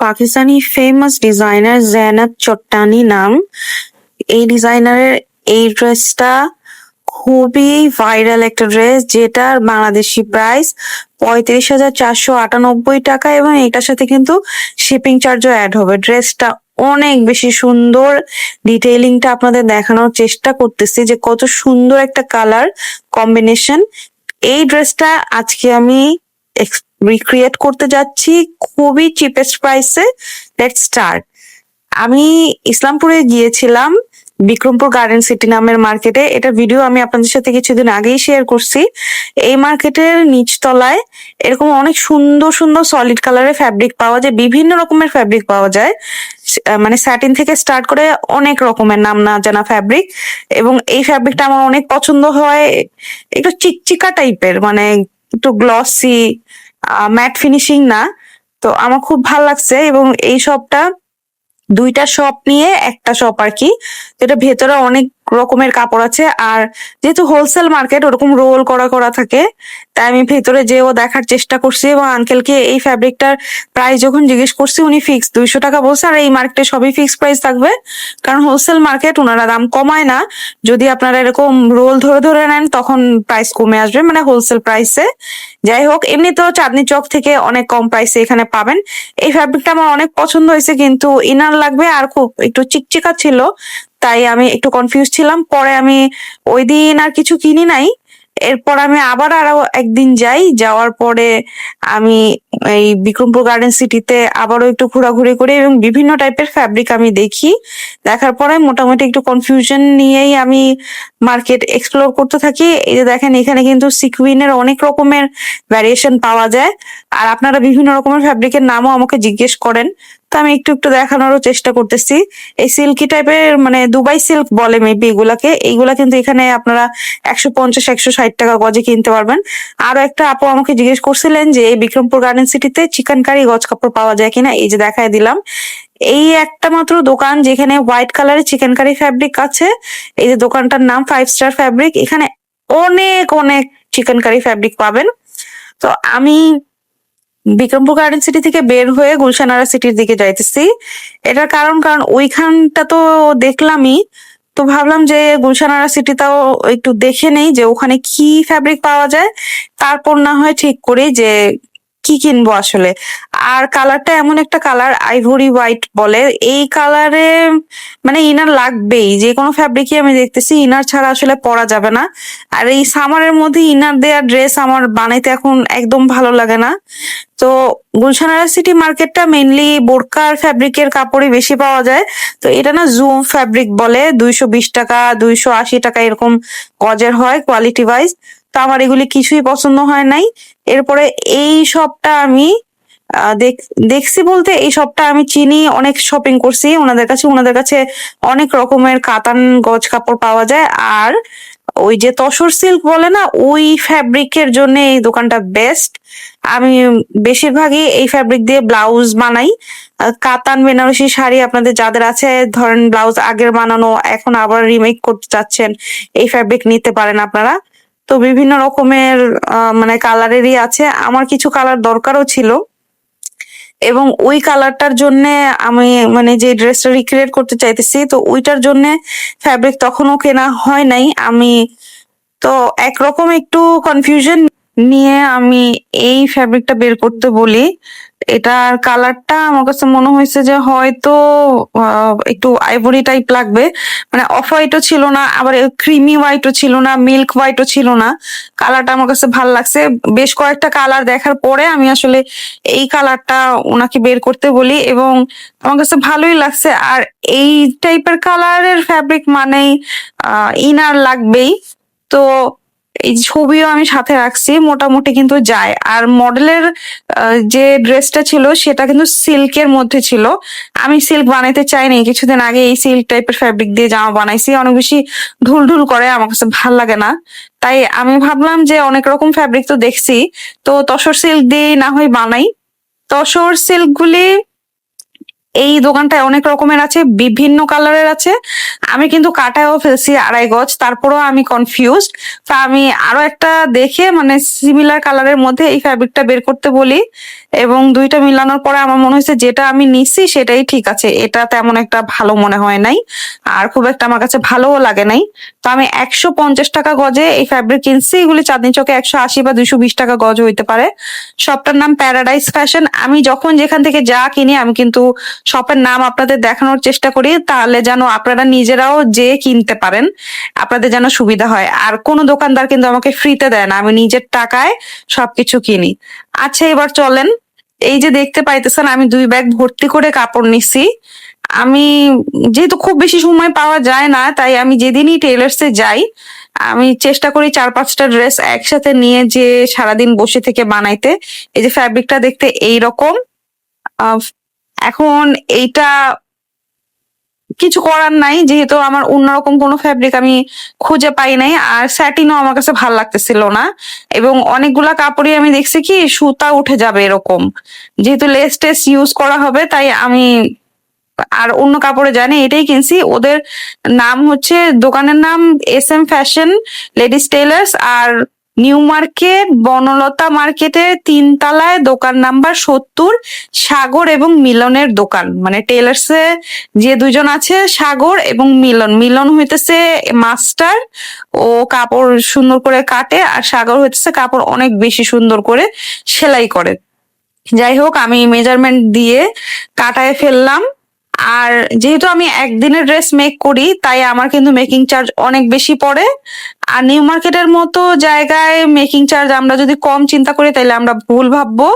Pakistani famous designer Zainab Chottani নাম। এই ডিজাইনারের এই ড্রেসটা খুবই ভাইরাল একটা ড্রেস যেটার বাংলাদেশি প্রাইস পঁয়ত্রিশ হাজার চারশো আটানব্বই টাকা এবং এটার সাথে কিন্তু শিপিং চার্জও অ্যাড হবে। ড্রেসটা অনেক বেশি সুন্দর। ডিটেইলিংটা আপনাদের দেখানোর চেষ্টা করতেছি যে কত সুন্দর একটা কালার কম্বিনেশন এই ড্রেসটা আজকে আমি রিক্রিয়েট করতে যাচ্ছি খুবই চিপেস্ট প্রাইসে লেট স্টার্ট আমি ইসলামপুরে গিয়েছিলাম, বিক্রমপুর গার্ডেন সিটি নামের মার্কেটে এটা ভিডিও আমি আপনাদের সাথে কিছুদিন আগেই শেয়ার করছি। এই মার্কেটের নিচতলায় এরকম অনেক সুন্দর সুন্দর সলিড কালারের ফ্যাব্রিক পাওয়া যায়, বিভিন্ন রকমের ফ্যাব্রিক পাওয়া যায়। মানে স্যাটিন থেকে স্টার্ট করে অনেক রকমের নাম না জানা ফ্যাব্রিক এবং এই ফ্যাব্রিকটা আমার অনেক পছন্দ হয়। একটু চিকচিকা টাইপের মানে একটু গ্লসি ম্যাট ফিনিশিং না। তো আমার খুব ভালো লাগছে এবং এই শপটা দুইটা শপ নিয়ে একটা শপ আর কি। তো এটা ভেতরে অনেক রকমের কাপড় আছে। আর যেহেতু হোলসেল মার্কেট ওরকম রোল করা করা থাকে, তাই আমি ভেতরে যেও দেখার চেষ্টা করছি এবং আঙ্কেলকে এই ফ্যাব্রিকটার প্রাইস যখন জিজ্ঞেস করছি, উনি ফিক্স দুইশো টাকা বলছে আর এই মার্কেটে সবই ফিক্স প্রাইস থাকবে। কারণ হোলসেল মার্কেট ওনারা দাম কমায় না। যদি আপনারা এরকম রোল ধরে ধরে নেন, তখন প্রাইস কমে আসবে মানে হোলসেল প্রাইসে যাই হোক, এমনিতেও চাঁদনি চক থেকে অনেক কম প্রাইসে এখানে পাবেন। এই ফ্যাব্রিকটা আমার অনেক পছন্দ হয়েছে, কিন্তু ইনার লাগবে আর খুব একটু চিকচিকা ছিল। তাই আমি একটু কনফিউজ ছিলাম। পরে আমি ওই দিন আর কিছু কিনি নাই। এরপর আমি আবার আরও একদিন যাই। যাওয়ার পরে আমি এই বিক্রমপুর গার্ডেন সিটিতে আবারও একটু ঘোরাঘুরি করি এবং বিভিন্ন টাইপের ফ্যাব্রিক আমি দেখি। দেখার পরে মোটামুটি একটু কনফিউশন নিয়েই আমি মার্কেট এক্সপ্লোর করতে থাকি। এই যে দেখেন, এখানে কিন্তু সিকুইনের অনেক রকমের ভ্যারিয়েশন পাওয়া যায়। আর আপনারা বিভিন্ন রকমের ফ্যাব্রিকের নামও আমাকে জিজ্ঞেস করেন। তো আমি একটু একটু দেখানোরও চেষ্টা করতেছি। এই সিল্কি টাইপের মানে দুবাই সিল্ক বলে মেবি এগুলাকে, এইগুলা কিন্তু এখানে আপনারা একশো পঞ্চাশ, একশো ষাট টাকা গজে কিনতে পারবেন। আরও একটা আপু আমাকে জিজ্ঞেস করছিলেন যে, এই বিক্রমপুর গার্ডেন সিটিতে চিকেন কারি গজ কাপড় পাওয়া যায় কিনা? এই যে দেখায় দিলাম। এই একটা মাত্র দোকান যেখানে হোয়াইট কালারের চিকেন কারি ফ্যাব্রিক আছে। এই যে দোকানটার নাম ফাইভ স্টার ফ্যাব্রিক এখানে অনেক অনেক চিকেন কারি ফ্যাব্রিক পাবেন। তো আমি বিক্রমপুর গার্ডেন সিটি থেকে বের হয়ে গুলশানারা সিটির দিকে যাইতেছি। এটার কারণ কারণ ওইখানটা তো দেখলামই, তো ভাবলাম যে গুলশানারা সিটিটাও একটু দেখে নেই যে ওখানে কি ফ্যাব্রিক পাওয়া যায়। তারপর না হয় ঠিক করি যে কি কিনবো আসলে? আর কালারটা এমন একটা কালার আইভরি হোয়াইট বলে। এই কালারে মানে ইনার লাগবেই। যে কোনো ফ্যাব্রিকই আমি দেখতেছি, ইনার ছাড়া আসলে পরা যাবে না। আর এই সামারের মধ্যে ইনার দেওয়া ড্রেস আমার বানাইতে এখন একদম ভালো লাগে না। তো গুলশানারা সিটি মার্কেটটা মেনলি বোরকার ফ্যাব্রিকের কাপড়ই বেশি পাওয়া যায়। তো এটা না জুম ফ্যাব্রিক বলে, দুইশো বিশ টাকা, দুইশো আশি টাকা এরকম গজের হয় কোয়ালিটি ওয়াইজ তো আমার এগুলি কিছুই পছন্দ হয় নাই। এরপরে এই শপটা আমি দেখ- দেখছি বলতে এই শপটা আমি চিনি, অনেক শপিং করছি। ওনাদের কাছে ওনাদের কাছে অনেক রকমের কাতান গজ কাপড় পাওয়া যায়। আর ওই যে তসর সিল্ক বলে না, ওই ফ্যাব্রিকের জন্য এই দোকানটা বেস্ট আমি বেশিরভাগই এই ফ্যাব্রিক দিয়ে ব্লাউজ বানাই। কাতান বেনারসি শাড়ি আপনাদের যাদের আছে, ধরেন ব্লাউজ আগের বানানো, এখন আবার রিমেক করতে চাচ্ছেন, এই ফ্যাব্রিক নিতে পারেন আপনারা। তো বিভিন্ন রকমের মানে কালারেরই আছে। আমার কিছু কালার দরকারও ছিল। এবং ওই কালারটার জন্য আমি মানে যে ড্রেসটা রিক্রিয়েট করতে চাইতেছি, তো ওইটার জন্য ফ্যাব্রিক তখনও কেনা হয় নাই। আমি, তো একরকম একটু কনফিউশন নিয়ে আমি এই ফ্যাব্রিকটা বের করতে বলি। এটার কালারটা আমার কাছে মনে হয়েছে যে হয়তো একটু আইভরি টাইপ লাগবে। মানে অফ হোয়াইটও ছিল না, আবার ক্রিমি হোয়াইটও ছিল না মিল্ক হোয়াইটও ছিল না। কালারটা আমার কাছে ভালো লাগছে। বেশ কয়েকটা কালার দেখার পরে আমি আসলে এই কালারটা ওনাকে বের করতে বলি এবং আমার কাছে ভালোই লাগছে। আর এই টাইপের কালারের ফ্যাব্রিক মানেই ইনার লাগবেই। তো এই ছবিও আমি সাথে রাখছি, মোটামুটি কিন্তু যায়। আর মডেলের যে ড্রেসটা ছিল সেটা কিন্তু সিল্কের মধ্যে ছিল। আমি সিল্ক বানাইতে চাইনি, কিছুদিন আগে এই সিল্ক টাইপের ফ্যাব্রিক দিয়ে জামা বানাইছি, অনেক বেশি ঢুল ঢুল করে, আমার কাছে ভালো লাগে না। তাই আমি ভাবলাম যে অনেক রকম ফ্যাব্রিক তো দেখছি। তো তসর সিল্ক দিয়ে না হয় বানাই। তসর সিল্ক গুলি এই দোকানটায় অনেক রকমের আছে, বিভিন্ন কালারের আছে। আমি কিন্তু কাটায়ও ফেলছি আড়াই গজ, তারপরেও আমি কনফিউজ তা আমি আরও একটা দেখে মানে সিমিলার কালারের মধ্যে এই ফ্যাব্রিকটা বের করতে বলি। এবং দুইটা মিলানোর পরে আমার মনে হয়েছে যেটা আমি নিচ্ছি সেটাই ঠিক আছে। এটা তেমন একটা ভালো মনে হয় নাই আর খুব একটা আমার কাছে ভালোও লাগে নাই। তো আমি একশো পঞ্চাশ টাকা গজে এই ফ্যাব্রিক কিনছি। এগুলি চাঁদনি চকে একশো আশি বা দুইশো বিশ টাকা গজ হইতে পারে। শপটার নাম প্যারাডাইস ফ্যাশন আমি যখন যেখান থেকে যা কিনি, আমি কিন্তু শপের নাম আপনাদের দেখানোর চেষ্টা করি। তাহলে যেন আপনারা নিজেরাও যে কিনতে পারেন, আপনাদের যেন সুবিধা হয়। আর কোনো দোকানদার কিন্তু আমাকে ফ্রিতে দেয় না। আমি নিজের টাকায় সবকিছু কিনি। আচ্ছা এবার চলেন। এই যে দেখতে পাইতেছেন, আমি দুই ব্যাগ ভর্তি করে কাপড় নিছি। আমি যেহেতু খুব বেশি সময় পাওয়া যায় না, তাই আমি যেদিনই টেলার্সে যাই, আমি চেষ্টা করি চার পাঁচটা ড্রেস একসাথে নিয়ে যে সারাদিন বসে থেকে বানাইতে। এই যে ফ্যাব্রিকটা দেখতে এইরকম। রকম এখন এইটা কিছু করার নাই, যেহেতু আমার অন্যরকম কোনো ফ্যাব্রিক আমি খুঁজে পাই নাই, আর স্যাটিনও আমার কাছে ভালো লাগতেছিল না। এবং অনেকগুলা কাপড়ই আমি দেখছি কি, সুতা উঠে যাবে এরকম। যেহেতু লেস টেস ইউজ করা হবে, তাই আমি আর অন্য কাপড়ে জানি এটাই কিনছি। ওদের নাম হচ্ছে, দোকানের নাম S M fashion ladies tailors আর নিউ মার্কেট বনলতা মার্কেটের তিনতলায় দোকান নাম্বার সত্তর, সাগর এবং মিলনের দোকান। মানে টেলার্সে যে দুজন আছে, সাগর এবং মিলন। মিলন হইতেছে মাস্টার, ও কাপড় সুন্দর করে কাটে, আর সাগর হইতেছে কাপড় অনেক বেশি সুন্দর করে সেলাই করে। যাই হোক, আমি মেজারমেন্ট দিয়ে কাটায় ফেললাম। আর যেহেতু আমি একদিনের ড্রেস মেক করি, তাই আমার কিন্তু মেকিং চার্জ অনেক বেশি পড়ে। আর নিউ মার্কেটের মতো জায়গায় মেকিং চার্জ আমরা যদি কম চিন্তা করি তাহলে আমরা ভুল ভাববো।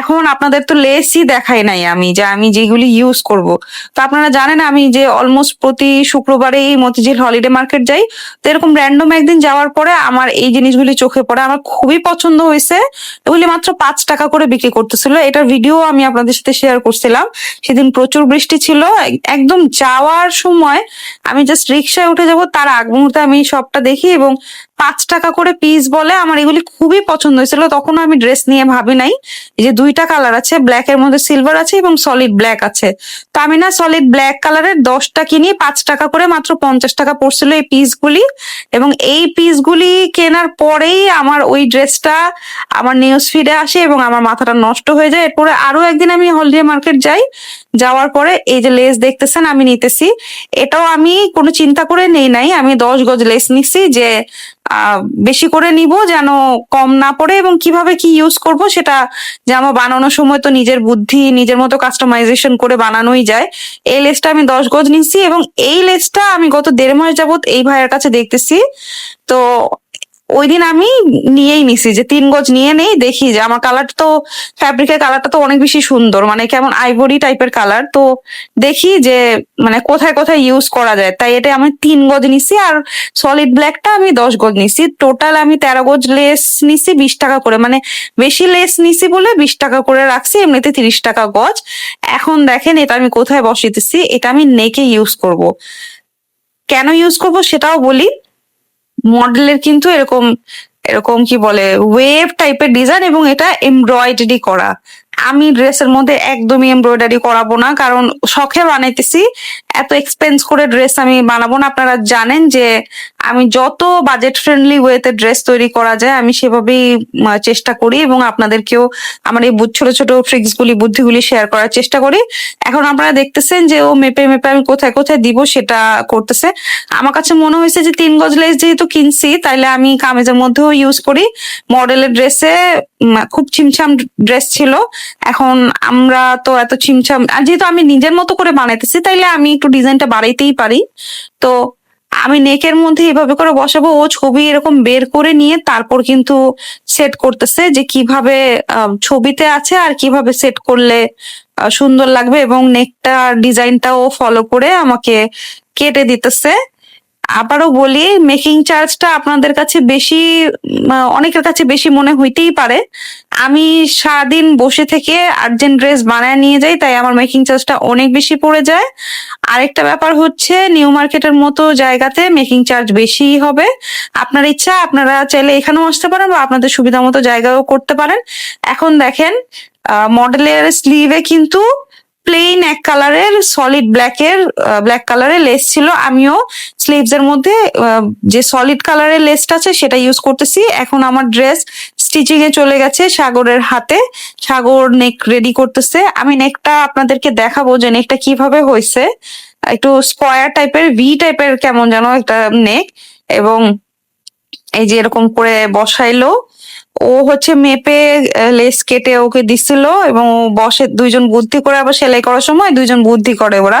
এখন আপনাদের তো লেসই দেখাই নাই আমি যে আমি যেগুলি ইউজ করব। তো আপনারা জানেন আমি যে অলমোস্ট প্রতি শুক্রবারেই মতিঝিল হলিডে মার্কেট যাই, তো এরকম র্যান্ডম একদিন যাওয়ার পরে আমার এই জিনিসগুলি চোখে পড়ে। আমার খুবই পছন্দ হয়েছে। এগুলি মাত্র পাঁচ টাকা করে বিক্রি করতেছিল। এটার ভিডিও আমি আপনাদের সাথে শেয়ার করছিলাম। সেদিন প্রচুর বৃষ্টি ছিল। একদম যাওয়ার সময় আমি জাস্ট রিক্সায় উঠে যাব, তার আগ মুহূর্তে আমি সবটা দেখি এবং পাঁচ টাকা করে পিস বলে আমার এগুলি খুবই পছন্দ হয়েছিল। তখন আমি ড্রেস নিয়ে ভাবি নাই যে দুইটা কালার আছে ব্ল্যাক এর মধ্যে সিলভার আছে এবং সলিড ব্ল্যাক আছে। তো আমি না সলিড ব্ল্যাক কালারের দশটা কিনি, পাঁচ টাকা করে মাত্র পঞ্চাশ টাকা পড়ছিল এই পিসগুলি এবং এই পিসগুলি কেনার পরেই আমার ওই ড্রেসটা আমার নিউজ ফিডে আসে এবং আমার মাথাটা নষ্ট হয়ে যায়। এরপরে আরও একদিন আমি হলদিয়া মার্কেট যাই। যাওয়ার পরে এই যে লেস দেখতেছেন, আমি নিতেছি। এটাও আমি কোনো চিন্তা করে নেই নাই, আমি দশ গজ লেস নিছি যে বেশি করে নিব যেন কম না পড়ে এবং কীভাবে কি ইউজ করব সেটা জামা বানানোর সময় তো নিজের বুদ্ধি, নিজের মতো কাস্টমাইজেশন করে বানানোই যায়। এই লেসটা আমি দশ গজ নিচ্ছি এবং এই লেসটা আমি গত দেড় মাস যাবত এই ভাইয়ের কাছে দেখতেছি। তো ওই দিন আমি নিয়েই নিছি, যে তিন গজ নিয়ে নেই, দেখি যে আমার কালার তো ফ্যাব্রিকের কালারটা তো অনেক বেশি সুন্দর মানে কেমন আইভরি টাইপের কালার তো দেখি যে মানে কোথায় কোথায় ইউজ করা যায়। তাই এটা আমি তিন গজ নিছি আর সলিড ব্ল্যাকটা আমি দশ গজ নিছি। টোটাল আমি তেরো গজ লেস নিছি, বিশ টাকা করে মানে বেশি লেস নিছি বলে বিশ টাকা করে রাখছি, এমনিতে তিরিশ টাকা গজ। এখন দেখেন এটা আমি কোথায় বসিতেছি এটা আমি নেকে ইউজ করব। কেন ইউজ করব সেটাও বলি মডেলের কিন্তু এরকম এরকম কি বলে ওয়েভ টাইপের ডিজাইন এবং এটা এমব্রয়ডারি করা। আমি ড্রেসের মধ্যে একদমই এমব্রয়ডারি করাবো না, কারণ শখে বানাইতেছি, এত এক্সপেন্স করে ড্রেস আমি বানাবো না। আপনারা জানেন যে আমি যত বাজেট ফ্রেন্ডলি ওয়েতে ড্রেস তৈরি করা যায়, আমি সেভাবেই চেষ্টা করি এবং আপনাদেরকেও আমার এই ছোট ছোট ট্রিক্স গুলি বুদ্ধিগুলি শেয়ার করার চেষ্টা করি। এখন আপনারা দেখতেছেন যে ও মেপে মেপে আমি কোথায় কোথায় দিব সেটা করতেছে। আমার কাছে মনে হয়েছে যে তিন গজ লেস যেহেতু কিনছি, তাইলে আমি কামেজের মধ্যেও ইউজ করি। মডেলের ড্রেসে খুব ছিমছাম ড্রেস ছিল। এখন আমরা তো এত ছিমছাম, আর যেহেতু আমি নিজের মতো করে বানাইতেছি, তাইলে আমি একটু ডিজাইনটা বাড়াইতেই পারি। তো আমি নেকের মধ্যে এভাবে করে বসাবো, ও ছবি এরকম বের করে নিয়ে তারপর কিন্তু সেট করতেছে যে কীভাবে ছবিতে আছে আর কীভাবে সেট করলে সুন্দর লাগবে এবং নেকটা ডিজাইনটাও ফলো করে আমাকে কেটে দিতেছে। আবারও বলি মেকিং চার্জটা আপনাদের কাছে বেশি অনেকের কাছে বেশি মনে হইতেই পারে। আমি সারাদিন বসে থেকে আর্জেন্ট ড্রেস বানায় নিয়ে যাই, তাই আমার মেকিং চার্জটা অনেক বেশি পড়ে যায়। আরেকটা ব্যাপার হচ্ছে নিউ মার্কেটের মতো জায়গাতে মেকিং চার্জ বেশি হবে। আপনার ইচ্ছা, আপনারা চাইলে এখানেও আসতে পারেন বা আপনাদের সুবিধা মতো জায়গাও করতে পারেন। এখন দেখেন মডেলের স্লিভে কিন্তু প্লেন এক কালারের সলিড ব্ল্যাক এর ব্ল্যাক কালারের লেস ছিল। আমিও স্লিভস এর মধ্যে যে সলিড কালারের লেসটা আছে সেটা ইউজ করতেছি। এখন আমার ড্রেস স্টিচিং এ চলে গেছে সাগরের হাতে। সাগর নেক রেডি করতেছে। আমি নেকটা আপনাদেরকে দেখাবো যে নেকটা কীভাবে হয়েছে। একটু স্কোয়ার টাইপের ভি টাইপের কেমন যেন একটা নেক এবং এই যে এরকম করে বসাইলো। ও হচ্ছে মেপে লেস কেটে ওকে দিছিল এবং ও বসে দুইজন বুদ্ধি করে আবার সেলাই করার সময় দুইজন বুদ্ধি করে ওরা।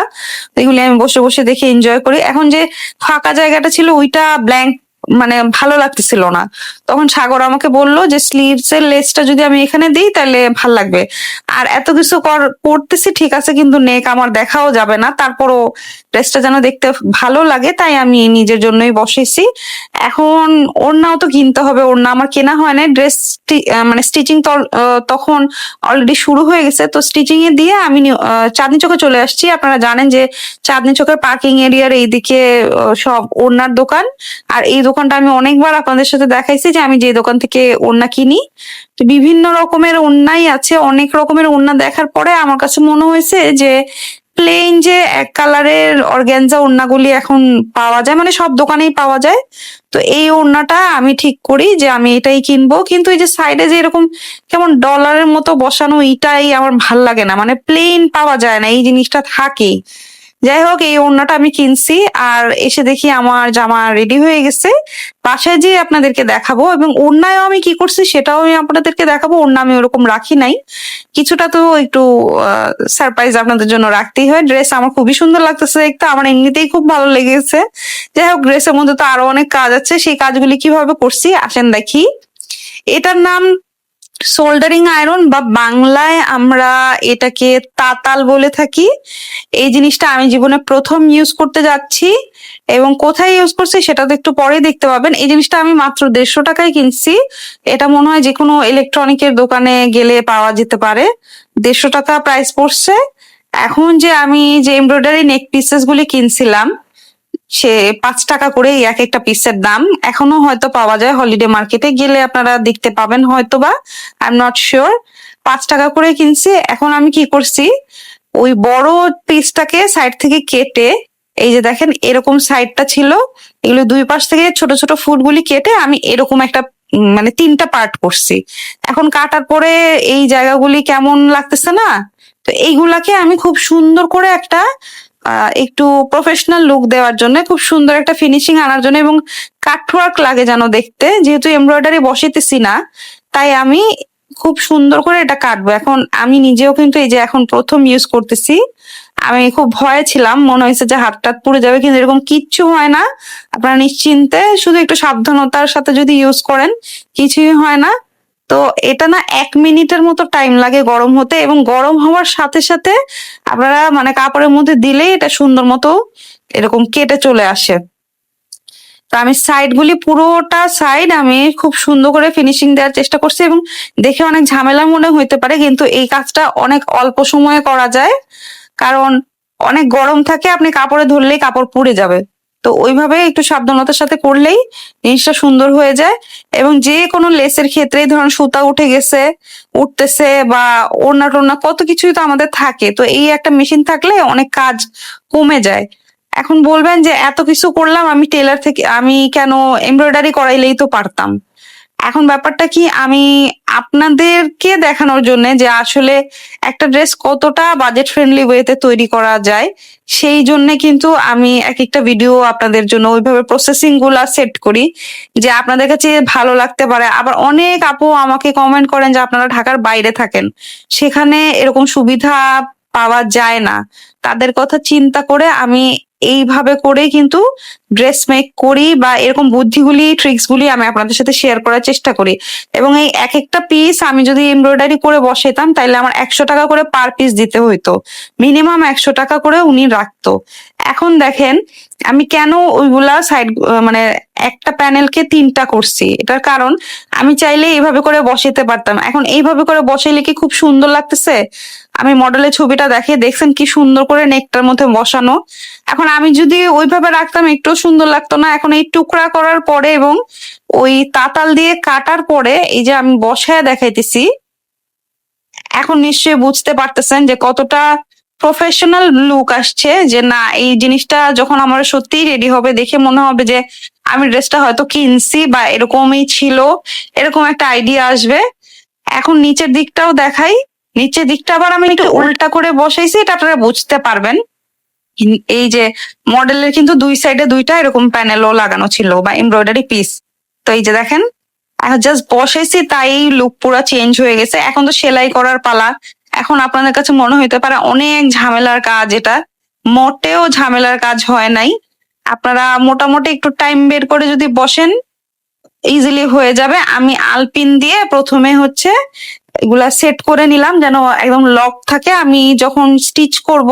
এগুলি আমি বসে বসে দেখে এনজয় করি। এখন যে ফাঁকা জায়গাটা ছিল, ওইটা ব্ল্যাঙ্ক মানে ভালো লাগতেছিল না। তখন সাগর আমাকে বলল যে স্লিভস এর লেসটা যদি আমি এখানে দিই, তাহলে ভালো লাগবে। আর এত কিছু কর- করতেছি, ঠিক আছে, কিন্তু নেক আমার দেখাও যাবে না। তারপরও ড্রেসটা যেন দেখতে ভালো লাগে, তাই আমি নিজের জন্যই বসেছি। এখন ওড়নাও তো কিনতে হবে, ওড়না আমার কেনা হয় না ড্রেস মানে স্টিচিং তখন অলরেডি শুরু হয়ে গেছে। তো স্টিচিং এ দিয়ে আমি চাঁদনি চোখে চলে আসছি। আপনারা জানেন যে, চাঁদনি চোখের পার্কিং এরিয়ার এইদিকে সব ওড়নার দোকান। আর এই দোকানটা আমি অনেকবার আপনাদের সাথে দেখাইছি যে আমি যে দোকান থেকে ওড়না কিনি। তো বিভিন্ন রকমের ওড়নাই আছে, অনেক রকমের ওড়না দেখার পরে আমার কাছে মনে হয়েছে যে প্লেন যে এক কালারের অর্গ্যানজা ওড়নাগুলি এখন পাওয়া যায় মানে সব দোকানেই পাওয়া যায়। তো এই ওড়নাটা আমি ঠিক করি যে আমি এটাই কিনবো। কিন্তু এই যে সাইডে যে এরকম কেমন ডলারের মতো বসানো এটাই আমার ভালো লাগে না মানে প্লেন পাওয়া যায় না, এই জিনিসটা থাকেই। যাই হোক এই ওড়নাটা আমি কিনছি আর এসে দেখি আমার জামা রেডি হয়ে গেছে। বাসায় যেয়ে আপনাদেরকে দেখাবো এবং ওড়নায়ও আমি কি করছি সেটাও আমি আপনাদেরকে দেখাবো। ওড়না আমি ওরকম রাখি নাই। কিছুটা তো একটু সারপ্রাইজ আপনাদের জন্য রাখতেই হয়। ড্রেস আমার খুবই সুন্দর লাগতেছে দেখতে। আমার এমনিতেই খুব ভালো লেগেছে। যাই হোক ড্রেসের মধ্যে তো আরও অনেক কাজ আছে। সেই কাজগুলি কীভাবে করছি আসেন দেখি। এটার নাম সোল্ডারিং আয়রন বা বাংলায় আমরা এটাকে তাতাল বলে থাকি। এই জিনিসটা আমি জীবনে প্রথম ইউজ করতে যাচ্ছি এবং কোথায় ইউজ করছি সেটা তো একটু পরে দেখতে পাবেন। এই জিনিসটা আমি মাত্র দেড়শো টাকায় কিনছি। এটা মনে হয় যে কোনো ইলেকট্রনিকের দোকানে গেলে পাওয়া যেতে পারে। দেড়শো টাকা প্রাইস পড়ছে। এখন যে আমি যে এমব্রয়ডারি নেক পিসেস গুলি কিনছিলাম সে পাঁচ টাকা করে এক একটা পিসের দাম। এখনও হয়তো পাওয়া যায় হলিডে মার্কেটে গেলে আপনারা দেখতে পাবেন হয়তো বা আই এম নট শিওর পাঁচ টাকা করে কিনছি, এখন আমি কি করছি? ওই বড় পিসটাকে সাইড থেকে কেটে, এই যে দেখেন এরকম সাইডটা ছিল, এগুলো দুই পাশ থেকে ছোট ছোট ফুটগুলি কেটে আমি এরকম একটা মানে তিনটা পার্ট করছি। এখন কাটার পরে এই জায়গাগুলি কেমন লাগতেছে না? তো এইগুলাকে আমি খুব সুন্দর করে একটা একটু প্রফেশনাল লুক দেওয়ার জন্য, খুব সুন্দর একটা ফিনিশিং আনার জন্য এবং কাটওয়ার্ক লাগে যেন দেখতে। যেহেতু এমব্রয়ডারি বসাইতেছি না, তাই আমি খুব সুন্দর করে এটা কাটবো। এখন আমি নিজেও কিন্তু এই যে এখন প্রথম ইউজ করতেছি, আমি খুব ভয়ে ছিলাম, মনে হয়েছে যে হাত টাত পুড়ে যাবে, কিন্তু এরকম কিচ্ছু হয় না। আপনারা নিশ্চিন্তে শুধু একটু সাবধানতার সাথে যদি ইউজ করেন, কিছুই হয় না। তো এটা না এক মিনিটের মতো টাইম লাগে গরম হতে এবং গরম হওয়ার সাথে সাথে আপনারা মানে কাপড়ের মধ্যে দিলেই এটা সুন্দর মতো এরকম কেটে চলে আসে। তো আমি সাইড গুলি পুরোটা সাইড আমি খুব সুন্দর করে ফিনিশিং দেওয়ার চেষ্টা করছি এবং দেখে অনেক ঝামেলা মনে হইতে পারে, কিন্তু এই কাজটা অনেক অল্প সময়ে করা যায়। কারণ অনেক গরম থাকে, আপনি কাপড়ে ধরলেই কাপড় পুড়ে যাবে। তো ওইভাবে একটু সাবধানতার সাথে করলেই জিনিসটা সুন্দর হয়ে যায়। এবং যে কোনো লেসের ক্ষেত্রেই ধরুন সুতা উঠে গেছে, উঠতেছে বা ওড়না টোনা কত কিছুই তো আমাদের থাকে। তো এই একটা মেশিন থাকলে অনেক কাজ কমে যায়। এখন বলবেন যে এত কিছু করলাম, আমি টেলার থেকে, আমি কেন এমব্রয়ডারি করাইলেই তো পারতাম। এখন ব্যাপারটা কি, আমি আপনাদেরকে দেখানোর জন্য যে আসলে একটা ড্রেস কতটা বাজেট ফ্রেন্ডলি ওয়েতে তৈরি করা যায়, সেই জন্য কিন্তু আমি এক একটা ভিডিও আপনাদের জন্য ওইভাবে প্রসেসিংগুলা সেট করি, যে আপনাদের কাছে ভালো লাগতে পারে। আবার অনেক আপু আমাকে কমেন্ট করেন যে আপনারা ঢাকার বাইরে থাকেন, সেখানে এরকম সুবিধা পাওয়া যায় না। তাদের কথা চিন্তা করে আমি এইভাবে করে কিন্তু ড্রেস মেক করি বা এরকম বুদ্ধিগুলি ট্রিক্স গুলি আমি আপনাদের সাথে শেয়ার করার চেষ্টা করি। এবং এই এক একটা পিস আমি যদি এমব্রয়ডারি করে বসাইতাম তাহলে আমার একশো টাকা করে পার পিস দিতে হইতো। মিনিমাম একশো টাকা করে উনি রাখতো। এখন দেখেন, আমি কেন ওইগুলা সাইড মানে একটা প্যানেলকে তিনটা করছি। এটার কারণ, আমি চাইলে এইভাবে করে বসাইতে পারতাম। এখন এইভাবে করে বসাইলে কি খুব সুন্দর লাগতেছে? আমি মডেলের ছবিটা দেখে দেখছেন কি সুন্দর করে নেকটার মধ্যে বসানো। এখন আমি যদি ওইভাবে রাখতাম একটু সুন্দর লাগতো না। এখন এই টুকরা করার পরে এবং ওই তাতাল দিয়ে কাটার পরে এই যে আমি বসায় দেখাইতেছি, এখন নিশ্চয়ই বুঝতে পারতেছেন যে কতটা প্রফেশনাল লুক আসছে যে না, এই জিনিসটা যখন আমার সত্যিই রেডি হবে দেখে মনে হবে যে আমি ড্রেসটা হয়তো কিনছি বা এরকমই ছিল এরকম একটা আইডিয়া আসবে। এখন নিচের দিকটাও দেখাই। নিচের দিকটা আবার আমি একটু উল্টা করে বসাইছি এটা আপনারা বুঝতে পারবেন। এই যে মডেলের কিন্তু দুই সাইডে দুইটা এরকম প্যানেলও লাগানো ছিল বা এমব্রয়ডারি পিস তো এই যে দেখেন এখন জাস্ট বসেছি তাই লুক পুরো চেঞ্জ হয়ে গেছে। এখন তো সেলাই করার পালা। এখন আপনাদের কাছে মনে হইতে পারে অনেক ঝামেলার কাজ এটা। মোটেও ঝামেলার কাজ হয় নাই। আপনারা মোটামুটি একটু টাইম বের করে যদি বসেন ইজিলি হয়ে যাবে। আমি আলপিন দিয়ে প্রথমে হচ্ছে এগুলা সেট করে নিলাম যেন একদম লক থাকে। আমি যখন স্টিচ করব,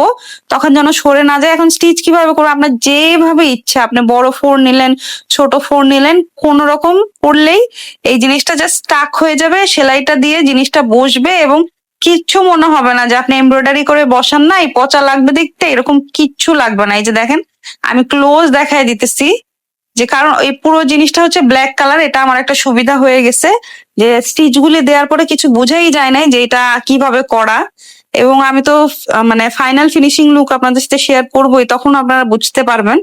তখন যেন সরে না যায়। এখন স্টিচ কীভাবে করব? আপনার যেভাবে ইচ্ছা, আপনি বড় ফোর নিলেন, ছোট ফোর নিলেন কোন রকম করলেই এই জিনিসটা জাস্ট স্টাক হয়ে যাবে। সেলাইটা দিয়ে জিনিসটা বসবে এবং কিচ্ছু মনে হবে না যে আপনি এমব্রয়ডারি করে বসান নাই, পচা লাগবে দেখতে, এরকম কিচ্ছু লাগবে না। এই যে দেখেন, আমি ক্লোজ দেখাই দিতেছি যে কারণ এই পুরো জিনিসটা হচ্ছে ব্ল্যাক কালার এটা আমার একটা সুবিধা হয়ে গেছে যে স্টিচ গুলি দেওয়ার পরে কিছু বোঝাই যায় নাই যে এটা কীভাবে করা। এবং আমি তো মানে ফাইনাল ফিনিশিং লুক আপনাদের সাথে শেয়ার করবোই, তখন আপনারা বুঝতে পারবেন।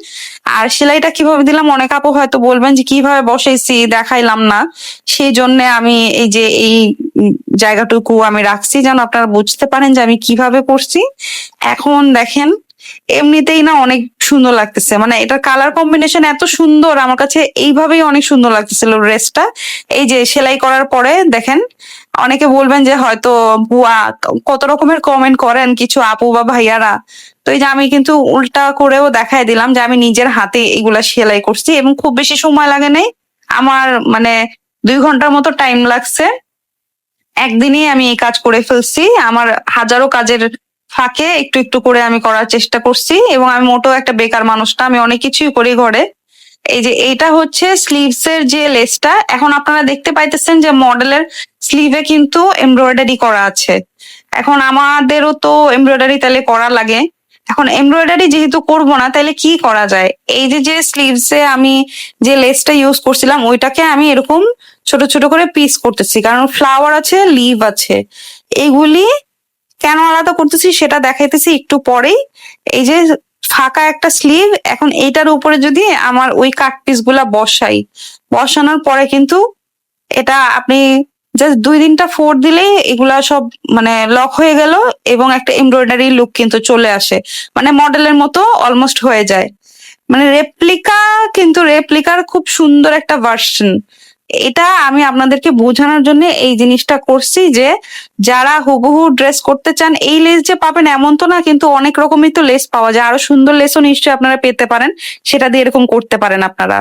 আর সেলাইটা কীভাবে দিলাম, অনেক আপু হয়তো বলবেন যে কীভাবে বসেছি দেখাইলাম না। সেই জন্য আমি এই যে এই জায়গাটুকু আমি রাখছি, যেন আপনারা বুঝতে পারেন যে আমি কীভাবে করছি। এখন দেখেন এমনিতেই না অনেক সুন্দর লাগতেছে। মানে এটার কালার কম্বিনেশন এত সুন্দর, আমার কাছে এইভাবেই অনেক সুন্দর লাগতেছিল ড্রেসটা। এই যে সেলাই করার পরে দেখেন, অনেকে বলবেন যে হয়তো ভুয়া কত রকমের কমেন্ট করেন কিছু আপু বা ভাইয়ারা। তো এই যে আমি কিন্তু উল্টা করেও দেখাই দিলাম যে আমি নিজের হাতে এগুলা সেলাই করছি এবং খুব বেশি সময় লাগে নাই। আমার মানে দুই ঘণ্টার মতো টাইম লাগছে। একদিনই আমি এই কাজ করে ফেলছি। আমার হাজারো কাজের ফাঁকে একটু একটু করে আমি করার চেষ্টা করছি এবং আমি মোটেও একটা বেকার মানুষটা আমি অনেক কিছুই করি ঘরে। এই যে এইটা হচ্ছে স্লিভস এর যে লেসটা, এখন আপনারা দেখতে পাইতেছেন যে মডেলের স্লিভে কিন্তু এমব্রয়ডারি করা আছে। এখন আমাদেরও তো এমব্রয়ডারি তাহলে করা লাগে। এখন এমব্রয়ডারি যেহেতু করব না, তাহলে কি করা যায়? এই যে যে স্লিভস আমি যে লেসটা ইউজ করছিলাম, ওইটাকে আমি এরকম ছোট ছোট করে পিস করতেছি। কারণ ফ্লাওয়ার আছে লিভ আছে। এইগুলি কেন আলাদা করতেছি সেটা দেখাইতেছি একটু পরেই। এই যে ফাঁকা একটা স্লিভ এখন এইটার উপরে যদি আমার ওই কাট পিসগুলা বসাই, বসানোর পরে কিন্তু এটা আপনি জাস্ট দুই দিনটা ফোর দিলেই এগুলা সব মানে লক হয়ে গেল এবং একটা এমব্রয়ডারি লুক কিন্তু চলে আসে। মানে মডেলের মতো অলমোস্ট হয়ে যায়। মানে রেপ্লিকা কিন্তু রেপ্লিকার খুব সুন্দর একটা ভার্সন এটা আমি আপনাদেরকে বোঝানোর জন্য এই জিনিসটা করছি যে, যারা হুবহু ড্রেস করতে চান, এই লেস যে পাবেন এমন তো না, কিন্তু অনেক রকমই তো লেস পাওয়া যায়। আরও সুন্দর লেসও নিশ্চয়ই আপনারা পেতে পারেন। সেটা দিয়ে এরকম করতে পারেন আপনারা।